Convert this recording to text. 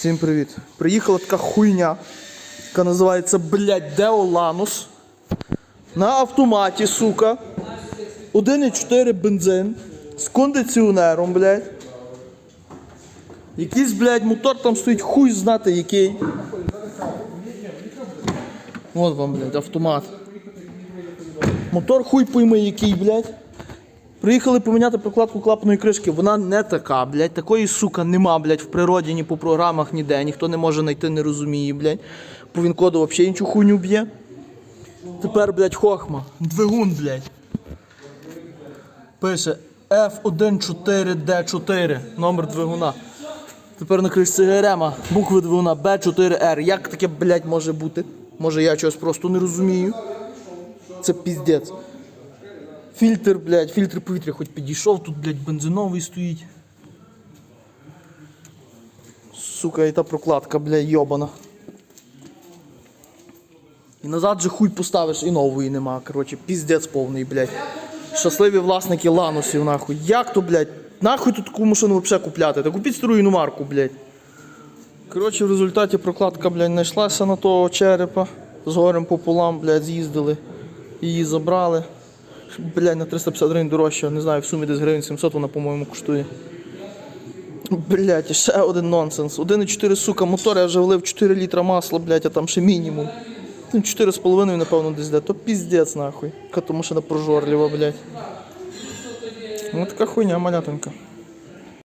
Всім привіт. Приїхала така хуйня, яка називається, блядь, Деоланус. На автоматі, сука. 1,4 бензин з кондиціонером, блядь. Якийсь, блядь, мотор там стоїть хуй знати який. От вам, блядь, автомат. Мотор хуй пойми який, блядь. Приїхали поміняти прокладку клапаної кришки. Вона не така, блядь. Такої, сука, нема, блядь, в природі, ні по програмах, ніде. Ніхто не може знайти, не розуміє, блядь. По вінкоду взагалі іншу хуйню б'є. Тепер, блядь, хохма. Двигун, блядь. Пише F14D4, номер двигуна. Тепер на кришці ГРМ, букви двигуна B4R. Як таке, блядь, може бути? Може я чогось просто не розумію. Це піздець. Фільтр, блядь, фільтр повітря хоч підійшов, тут, блядь, бензиновий стоїть. Сука, і та прокладка, блядь, йобана. І назад же хуй поставиш і нової нема. Коротше, піздець повний, блядь. Щасливі власники ланусів, нахуй. Як то, блядь? Нахуй тут таку машину взагалі купляти? Та купіть стару іномарку, блядь. Коротше, в результаті прокладка, блядь, знайшлася на того черепа. З горем пополам, блядь, з'їздили. Її забрали. Блядь, на 350 гривень дорожче, не знаю, в сумі десь гривень 700 вона, по-моєму, коштує. Блядь, ще один нонсенс. 1,4, сука, мотор я вже влив 4 літра масла, блядь, а там ще мінімум. Ну, 4,5, напевно, десь де. То піздець, нахуй. Яка то машина прожорлива, блядь. Ну така хуйня малятонька.